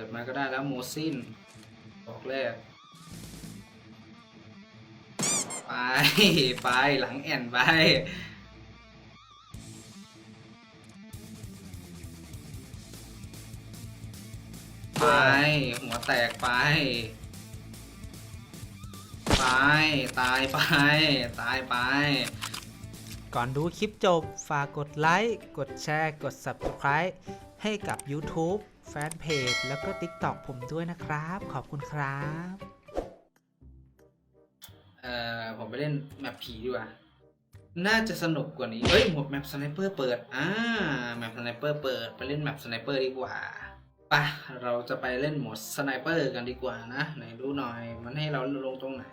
ปิดมาก็ได้แล้วโมซินดอกแรก ไป ไปหลังแอนไป ไป หัวแตกไป ไป ตายไป ตายไปก่อนดูคลิปจบ ฝากกดไลค์ กดแชร์ กด Subscribe ให้กับ YouTube แฟนเพจแล้วก็ TikTok ผมด้วยนะครับ ขอบคุณครับ เอ่อผมไปเล่นแมปผีดีกว่า น่าจะสนุกกว่านี้เอ้ยหมดแมปสไนเปอร์เปิด อ่า แมปสไนเปอร์เปิด ไปเล่นแมปสไนเปอร์ดีกว่าปะเราจะไปเล่นโหมดสไนเปอร์กันดีกว่านะ ไหนดูหน่อย มันให้เราลงตรงไหน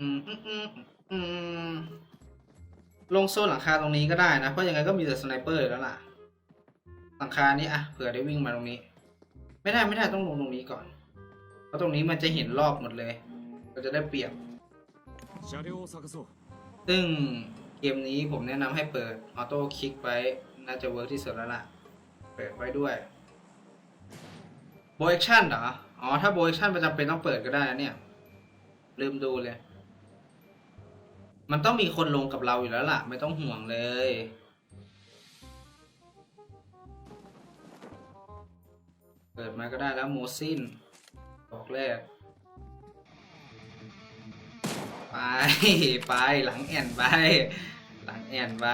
อืมอืมอืมอืมลงโซนหลังคาตรงนี้ก็ได้นะ เพราะยังไงก็มีแต่สไนเปอร์อยู่แล้วล่ะ หลังคานี้อะ เผื่อได้วิ่งมาตรงนี้ ไม่ได้ไม่ได้ต้องลงตรงนี้ก่อน เพราะตรงนี้มันจะเห็นรอบหมดเลย เราจะได้เปรียบ ซึ่งเกมนี้ผมแนะนำให้เปิดออโต้คลิกไว้ น่าจะเวิร์กที่สุดแล้วล่ะ เปิดไว้ด้วยโบเอ็ชั่นเหรอ อ๋อ ถ้าโบเอ็ชั่นมันจำเป็นต้องเปิดก็ได้นะเนี่ย ลืมดูเลย มันต้องมีคนลงกับเราอยู่แล้วล่ะ ไม่ต้องห่วงเลย เปิดมาก็ได้แล้วโมซินดอกแรก ไปไปหลังแอนไป หลังแอนไป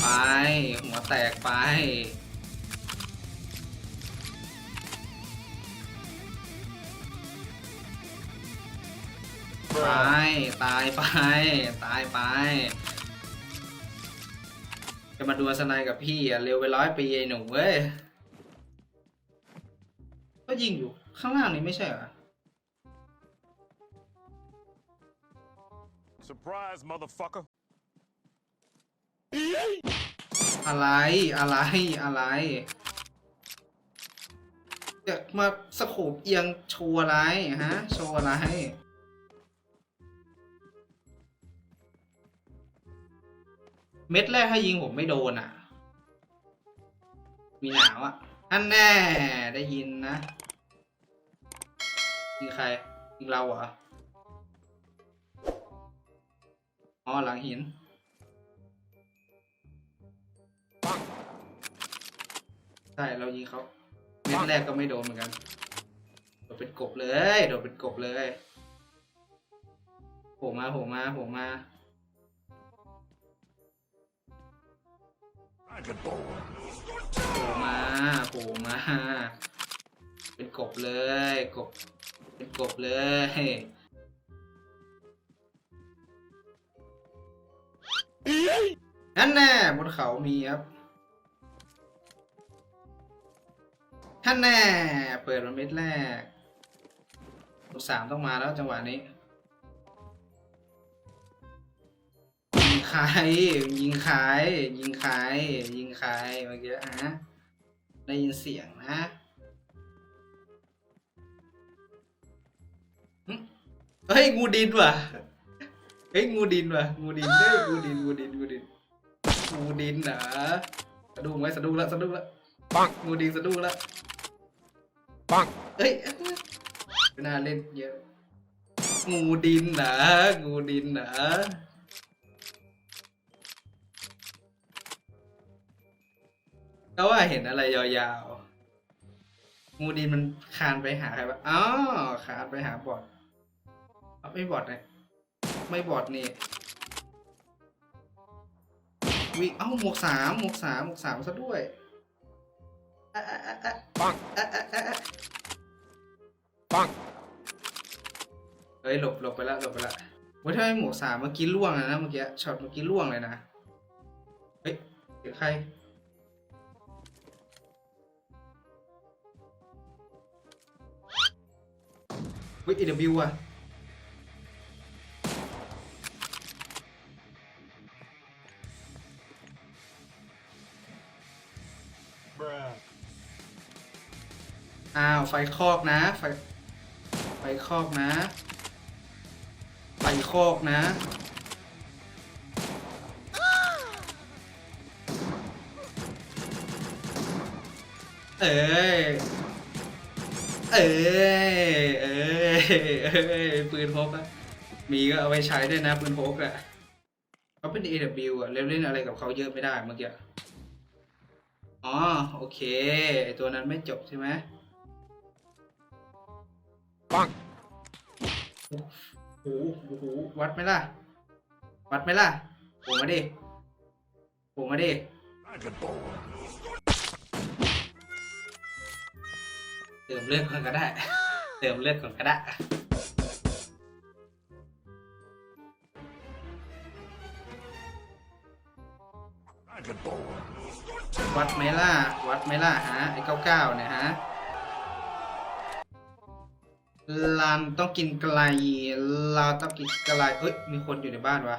ไป หัวแตกไป ไปตายไปตายไป จะมาดูสนายกับพี่อะเร็วไปร้อยปีไอ้หนุ่มเว้ยก็ยิงอยู่ข้างล่างนี้ไม่ใช่เหรอ Surprise motherfucker อะไรอะไรอะไรจะมาสโคบเอียงโชว์อะไรฮะ โชว์อะไร เม็ดแรกถ้ายิงผมไม่โดนอะ มีหนาวอะ อันแน่ได้ยินนะ ยิงใคร ยิงเราเหรอ อ๋อหลังหินใช่เรายิงเขาเม็ดแรกก็ไม่โดนเหมือนกันโดดเป็นกบเลยโดดเป็นกบเลยโผล่มาโผล่มาโผล่มา โผล่มาโผล่มา เป็นกบเลยกบ เป็นกบเลยนั่นแน่บนเขามีครับท่านแน่ เปิดมาเม็ดแรกลูกสามต้องมาแล้วจังหวะนี้ ใครยิงใครยิงใครยิงใครเมื่อกี้ฮะได้ยินเสียงนะหึเฮ้ยงูดินว่ะเฮ้ยงูดินว่ะงูดินเฮ้ยงูดินงูดินงูดินงูดินเหรอสะดุ้งไว้สะดุ้งแล้วสะดุ้งแล้วปังงูดินสะดุ้งแล้วปังเอ้ยไม่น่าเล่นเยอะงูดินเหรองูดินเห รอก็ว่าเห็นอะไรยาวๆ งูดินมันคานไปหาใครวะอ๋อคานไปหาบอดเอ้าไม่บอดเลยไม่บอดนี่วิเอ้าหมวกสามหมวกสามหมวกสามซะด้วยอะอะอะอะปังอะอะอะอะปังเฮ้ยหลบหลบไปละหลบไปละเว้ยถ้าไม่หมวกสามเมื่อกี้ล่วงเลยนะเมื่อกี้ช็อตเมื่อกี้ล่วงเลยนะ เฮ้ยเดี๋ยวใคร วิอีเดบิวอะ Bruh อ้าว ไฟคอกนะ ไฟ ไฟคอกนะ ไฟคอกนะ เอ้ย เอ้ยเอ้ยเอ้ย ปืนพกอะมีก็เอาไว้ใช้ด้วยนะปืนพกอะเขาเป็น AW อะเล่นเล่นอะไรกับเขาเยอะไม่ได้เมื่อกี้อ๋อโอเคไอตัวนั้นไม่จบใช่ไหมปังโอ้โหโอ้โหวัดไหมล่ะ วัดไหมล่ะผมมาดิผมมาดิเติมเลือดก่อนก็ได้ เติมเลือดก่อนก็ได้วัดไหมล่ะ วัดไหมล่ะฮะ ไอ้เก้าเก้าเนี่ยฮะลันต้องกินไกลเราต้องกินไกลเอ้ย มีคนอยู่ในบ้านวะ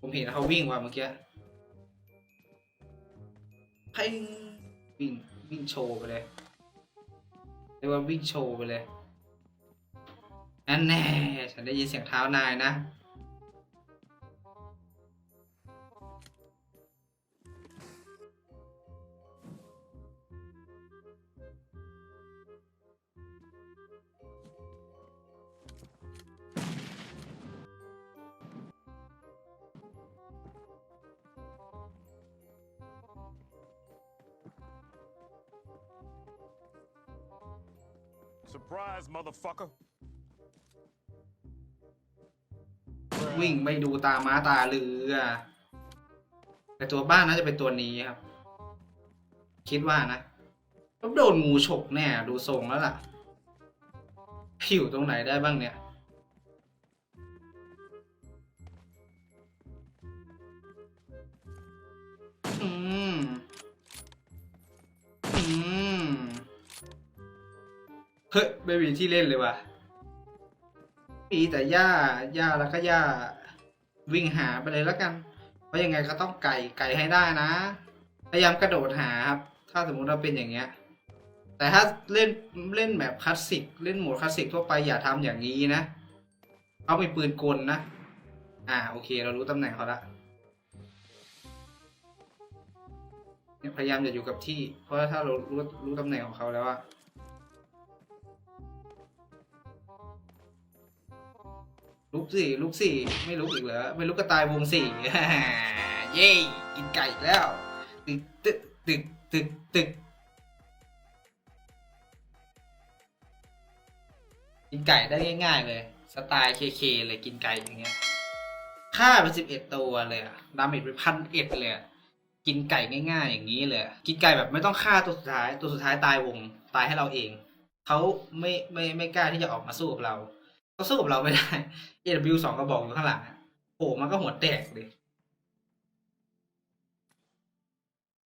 ผมเห็นเขาวิ่งว่ะเมื่อกี้เพ่งวิ่งวิ่งโชว์ไปเลย เรียกว่าวิ่งโชว์ไปเลยอันแน่ ฉันได้ยินเสียงเท้านายนะ Surprise, motherfucker. วิ่งไม่ดูตาม้าตาเรือแต่ตัวบ้านน่าจะเป็นตัวนี้ครับ คิดว่านะต้องโดนงูฉกแน่ ดูทรงแล้วล่ะ ผิวตรงไหนได้บ้างเนี่ย เฮ้ยไม่มีที่เล่นเลยว่ะ มีแต่หญ้าหญ้าแล้วก็หญ้าวิ่งหาไปเลยแล้วกัน เพราะยังไงก็ต้องไก่ไก่ให้ได้นะ พยายามกระโดดหาครับ ถ้าสมมุติเราเป็นอย่างเงี้ย แต่ถ้าเล่นเล่นแบบคลาสสิก เล่นโหมดคลาสสิกทั่วไปอย่าทำอย่างนี้นะเขามีปืนกลนะ อ่าโอเค เรารู้ตำแหน่งเขาละพยายามอย่าอยู่กับที่ เพราะถ้าเรารู้รู้ตำแหน่งของเขาแล้วอะ ลุกสิลุกสิไม่ลุกอีกเหรอไม่ลุกก็ตายวงสี่เย้กินไก่แล้วตึกตึกตึกตึกตึกกินไก่ได้ง่ายๆเลย สไตล์เคเคเลยกินไก่อย่างเงี้ยฆ่าไปสิบเอ็ดตัวเลยอะดาเมจไปพันเอ็ดเลยกินไก่ง่าย ๆ อย่างนี้เลย กินไก่แบบไม่ต้องฆ่าตัวสุดท้ายตัวสุดท้ายตายวงตายให้เราเองเขาไม่ไม่ไม่กล้าที่จะออกมาสู้กับเรา เขาสู้กับเราไม่ได้ AW สองกระบอกอยู่ข้างหลังอะโผล่มาก็หัวแตกเลย